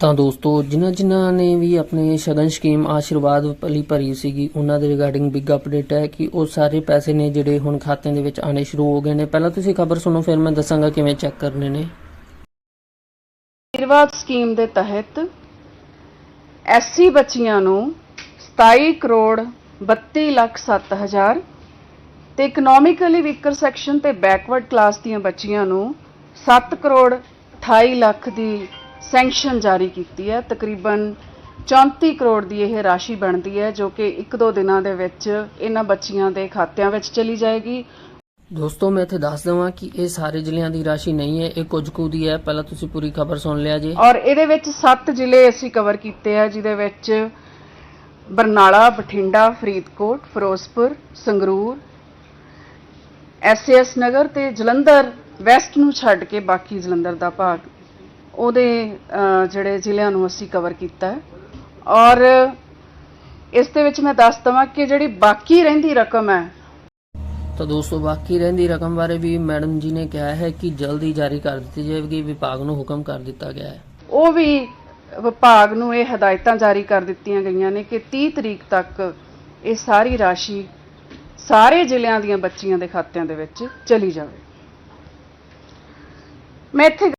ਤਾਂ ਦੋਸਤੋ, ਜਿਨ੍ਹਾਂ ਜਿਨ੍ਹਾਂ ਨੇ ਵੀ ਆਪਣੇ ਸ਼ਗਨ ਸਕੀਮ ਆਸ਼ੀਰਵਾਦ ਲਈ ਭਰੀ ਸੀਗੀ, ਉਹਨਾਂ ਦੇ ਰਿਗਾਰਡਿੰਗ ਬਿਗ ਅਪਡੇਟ ਹੈ ਕਿ ਉਹ ਸਾਰੇ ਪੈਸੇ ਨੇ ਜਿਹੜੇ ਹੁਣ ਖਾਤਿਆਂ ਦੇ ਵਿੱਚ ਆਣੇ ਸ਼ੁਰੂ ਹੋ ਗਏ ਨੇ। ਪਹਿਲਾਂ ਤੁਸੀਂ ਖਬਰ ਸੁਣੋ, ਫਿਰ ਮੈਂ ਦੱਸਾਂਗਾ ਕਿਵੇਂ ਚੈੱਕ ਕਰਨੇ ਨੇ। ਆਸ਼ੀਰਵਾਦ ਸਕੀਮ ਦੇ ਤਹਿਤ ਐਸਸੀ ਬੱਚੀਆਂ ਨੂੰ 27 ਕਰੋੜ 32 ਲੱਖ 7 ਹਜ਼ਾਰ ਤੇ ਇਕਨੋਮਿਕਲੀ ਵੀਕਰ ਸੈਕਸ਼ਨ ਤੇ ਬੈਕਵਰਡ ਕਲਾਸ ਦੀਆਂ ਬੱਚੀਆਂ ਨੂੰ 7 ਕਰੋੜ 28 ਲੱਖ ਦੀ ਸੈਂਕਸ਼ਨ ਜਾਰੀ ਕੀਤੀ ਹੈ। ਤਕਰੀਬਨ 34 ਕਰੋੜ ਦੀ ਇਹ ਰਾਸ਼ੀ ਬਣਦੀ ਹੈ ਜੋ ਕਿ ਇੱਕ ਦੋ ਦਿਨਾਂ ਦੇ ਵਿੱਚ ਇਹਨਾਂ ਬੱਚੀਆਂ ਦੇ ਖਾਤਿਆਂ ਵਿੱਚ ਚਲੀ ਜਾਏਗੀ। ਦੋਸਤੋ ਮੈਂ ਇੱਥੇ ਦੱਸ ਦਵਾਂ ਕਿ ਇਹ ਸਾਰੇ ਜ਼ਿਲ੍ਹਿਆਂ ਦੀ ਰਾਸ਼ੀ ਨਹੀਂ ਹੈ ਇਹ ਕੁਝ ਕੁ ਦੀ ਹੈ। ਪਹਿਲਾਂ ਤੁਸੀਂ ਪੂਰੀ ਖਬਰ ਸੁਣ ਲਿਆ ਜੇ। ਔਰ ਇਹਦੇ ਵਿੱਚ 7 ਜ਼ਿਲ੍ਹੇ ਅਸੀਂ ਕਵਰ ਕੀਤੇ ਆ ਜਿਹਦੇ ਵਿੱਚ ਬਰਨਾਲਾ ਬਠਿੰਡਾ ਫਰੀਦਕੋਟ ਫਿਰੋਜ਼ਪੁਰ ਸੰਗਰੂਰ ਐਸਐਸ ਨਗਰ ਤੇ ਜਲੰਧਰ ਵੈਸਟ ਨੂੰ ਛੱਡ ਕੇ ਬਾਕੀ ਜਲੰਧਰ ਦਾ ਭਾਗ। ਉਹਦੇ ਜਿਹੜੇ ਜ਼ਿਲ੍ਹਿਆਂ ਨੂੰ ਅਸੀਂ ਕਵਰ ਕੀਤਾ ਹੈ। ਔਰ ਇਸ ਦੇ ਵਿੱਚ ਮੈਂ ਦੱਸ ਦਵਾਂ ਕਿ ਜਿਹੜੀ ਬਾਕੀ ਰਹਿੰਦੀ ਰਕਮ ਹੈ ਤਾਂ ਦੋਸਤੋ ਬਾਕੀ ਰਹਿੰਦੀ ਰਕਮ ਬਾਰੇ ਵੀ ਮੈਡਮ ਜੀ ਨੇ ਕਿਹਾ ਹੈ ਕਿ ਜਲਦੀ ਜਾਰੀ ਕਰ ਦਿੱਤੀ ਜਾਵੇਗੀ ਵਿਭਾਗ ਨੂੰ ਹੁਕਮ ਕਰ ਦਿੱਤਾ ਗਿਆ ਹੈ। ਉਹ ਵੀ ਵਿਭਾਗ ਨੂੰ ਇਹ ਹਦਾਇਤਾਂ ਜਾਰੀ ਕਰ ਦਿੱਤੀਆਂ ਗਈਆਂ ਨੇ ਕਿ 30 ਤਰੀਕ ਤੱਕ ਇਹ ਸਾਰੀ ਰਾਸ਼ੀ ਸਾਰੇ ਜ਼ਿਲ੍ਹਿਆਂ ਦੀਆਂ ਬੱਚੀਆਂ ਦੇ ਖਾਤਿਆਂ ਦੇ ਵਿੱਚ ਚਲੀ ਜਾਵੇ। ਮੈਂ ਇੱਥੇ